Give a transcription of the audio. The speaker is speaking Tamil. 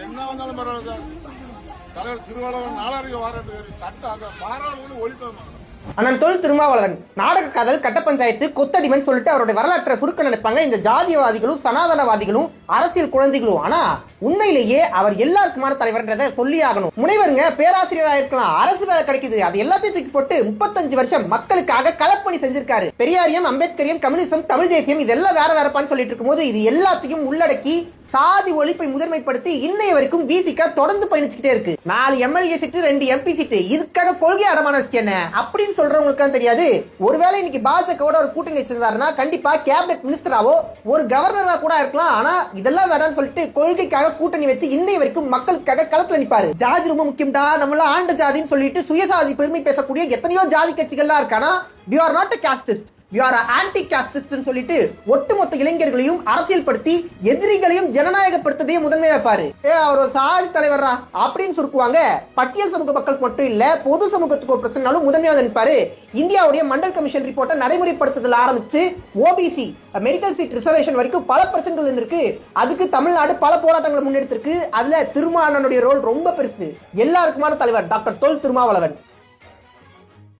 என்ன வந்தாலும் பரவாயில்ல சார். தலைவர் திருவாளர் நாலாயிரம் வாரண்டு சட்ட அந்த பாராளுமன்ற ஒழிப்பாங்க அண்ணன் தொல் திருமாவளவன் நாடக காதல் கட்ட பஞ்சாயத்து கொத்தடிமைன்னு சொல்லிட்டு அவருடைய வரலாற்றை சுருக்க நினைப்பாங்க. இந்த ஜாதியவாதிகளும் சனாதனவாதிகளும் அரசியல் குழந்தைகளும். ஆனா உண்மையிலேயே அவர் எல்லாருக்குமான தலைவர்ன்றதை சொல்லி ஆகணும். முனைவருங்க பேராசிரியராக இருக்கலாம். அரசு வேலை கிடைக்குது. அது எல்லாத்தையும் தூக்கி போட்டு முப்பத்தஞ்சு வருஷம் மக்களுக்காக களப்பணி செஞ்சிருக்காரு. பெரியாரியம் அம்பேத்கரியம் கம்யூனிசம் தமிழ் தேசியம் இதெல்லாம் வேற வேறப்பான்னு சொல்லிட்டு இருக்கும்போது இது எல்லாத்தையும் உள்ளடக்கி சாதி ஒழிப்பை முதன்மைப்படுத்தி இன்னைய வரைக்கும் விசிக தொடர்ந்து பயணிச்சுக்கிட்டே இருக்கு. நாலு எம்எல்ஏ சீட்டு ரெண்டு எம்பி சீட்டு. இதுக்காக கொள்கை அடமான என்ன? அப்படின்னு சொல்றவங்களுக்கு தெரியாது. ஒருவேளை இன்னைக்கு பாஜகவோட ஒரு கூட்டணி வச்சிருந்தாருன்னா கண்டிப்பா கேபினெட் மினிஸ்டராவோ ஒரு கவர்னரா கூட இருக்கலாம். ஆனா இதெல்லாம் வேணாம்னு சொல்லிட்டு கொள்கைக்காக கூட்டணி வச்சு இன்னைய வரைக்கும் மக்களுக்காக களத்துல நிப்பாரு. ஜாதி ரொம்ப முக்கியம்டா நம்மள ஆண்ட ஜாதின்னு சொல்லிட்டு சுயசாதி பெருமை பேசக்கூடிய எத்தனையோ ஜாதி கட்சிகள்லாம் இருக்கானா? We are not a casteist you are anti காஸ்டிஸ்ட்னு சொல்லிட்டு ஒட்டுமொத்த இளைஞர்களையும் அரசியல் படுத்தி எதிரிகளையும் ஜனநாயகப்படுத்ததே முதன்மை வைப்பாரு ஏ அவர் ஒரு சாதி தலைவரா அப்படின்னு சுருக்குவாங்க. பட்டியல் சமூக மக்களுக்கு மட்டும் இல்ல பொது சமூகத்துக்கு ஒரு பிரச்சனாலும் முதன்மையாக நிற்பாரு இந்தியாவுடைய மண்டல் கமிஷன் ரிப்போர்ட்டை நடைமுறைப்படுத்துதல் ஆரம்பிச்சு ஓபிசி மெடிக்கல் சீட் ரிசர்வேஷன் வரைக்கும் பல பிரச்சனைகள் இருந்திருக்கு. அதுக்கு தமிழ்நாடு பல போராட்டங்களை முன்னெடுத்திருக்கு. அதுல திருமாவளவனுடைய ரோல் ரொம்ப பெருசு. எல்லாருக்குமான தலைவர் டாக்டர் தொல் திருமாவளவன்.